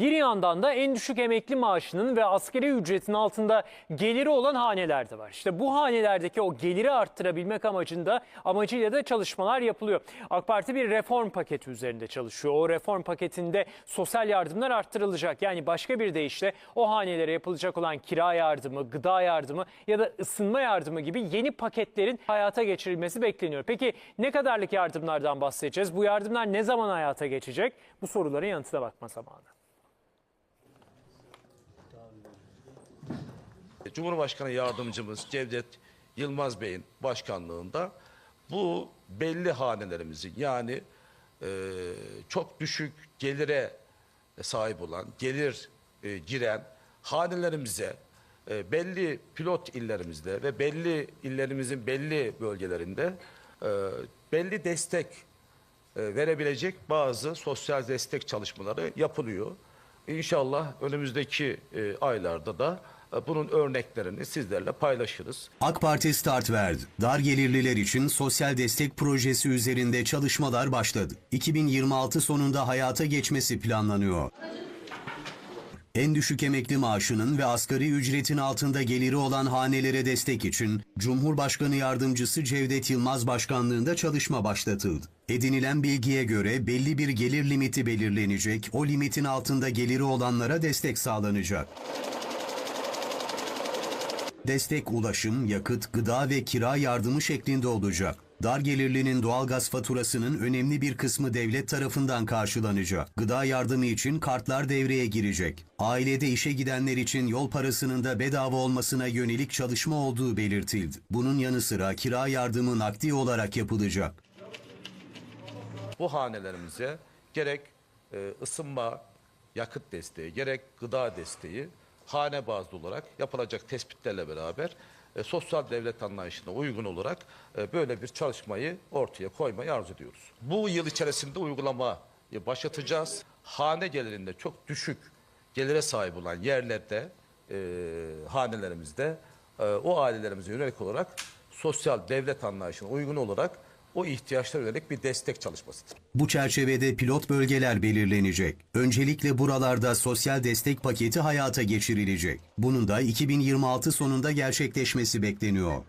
Bir yandan da en düşük emekli maaşının ve asgari ücretin altında geliri olan haneler de var. İşte bu hanelerdeki o geliri arttırabilmek amacında amacıyla da çalışmalar yapılıyor. AK Parti bir reform paketi üzerinde çalışıyor. O reform paketinde sosyal yardımlar arttırılacak. Yani başka bir deyişle o hanelere yapılacak olan kira yardımı, gıda yardımı ya da ısınma yardımı gibi yeni paketlerin hayata geçirilmesi bekleniyor. Peki ne kadarlık yardımlardan bahsedeceğiz? Bu yardımlar ne zaman hayata geçecek? Bu soruların yanıtına bakma zamanı. Cumhurbaşkanı Yardımcımız Cevdet Yılmaz Bey'in başkanlığında bu belli hanelerimizin yani e, çok düşük gelire sahip olan, gelir e, giren hanelerimize e, belli pilot illerimizde ve belli illerimizin belli bölgelerinde e, belli destek e, verebilecek bazı sosyal destek çalışmaları yapılıyor. İnşallah önümüzdeki e, aylarda da bunun örneklerini sizlerle paylaşırız. AK Parti start verdi. Dar gelirliler için sosyal destek projesi üzerinde çalışmalar başladı. 2026 sonunda hayata geçmesi planlanıyor. En düşük emekli maaşının ve asgari ücretin altında geliri olan hanelere destek için Cumhurbaşkanı Yardımcısı Cevdet Yılmaz başkanlığında çalışma başlatıldı. Edinilen bilgiye göre belli bir gelir limiti belirlenecek, o limitin altında geliri olanlara destek sağlanacak. Destek ulaşım, yakıt, gıda ve kira yardımı şeklinde olacak. Dar gelirlinin doğalgaz faturasının önemli bir kısmı devlet tarafından karşılanacak. Gıda yardımı için kartlar devreye girecek. Ailede işe gidenler için yol parasının da bedava olmasına yönelik çalışma olduğu belirtildi. Bunun yanı sıra kira yardımı nakdi olarak yapılacak. Bu hanelerimize gerek e, ısınma, yakıt desteği, gerek gıda desteği hane bazlı olarak yapılacak tespitlerle beraber e, sosyal devlet anlayışına uygun olarak e, böyle bir çalışmayı ortaya koymayı arzu ediyoruz. Bu yıl içerisinde uygulamayı başlatacağız. Hane gelirinde çok düşük gelire sahip olan yerlerde, e, hanelerimizde e, o ailelerimize yönelik olarak sosyal devlet anlayışına uygun olarak o ihtiyaçlara yönelik bir destek çalışmasıdır. Bu çerçevede pilot bölgeler belirlenecek. Öncelikle buralarda sosyal destek paketi hayata geçirilecek. Bunun da 2026 sonunda gerçekleşmesi bekleniyor.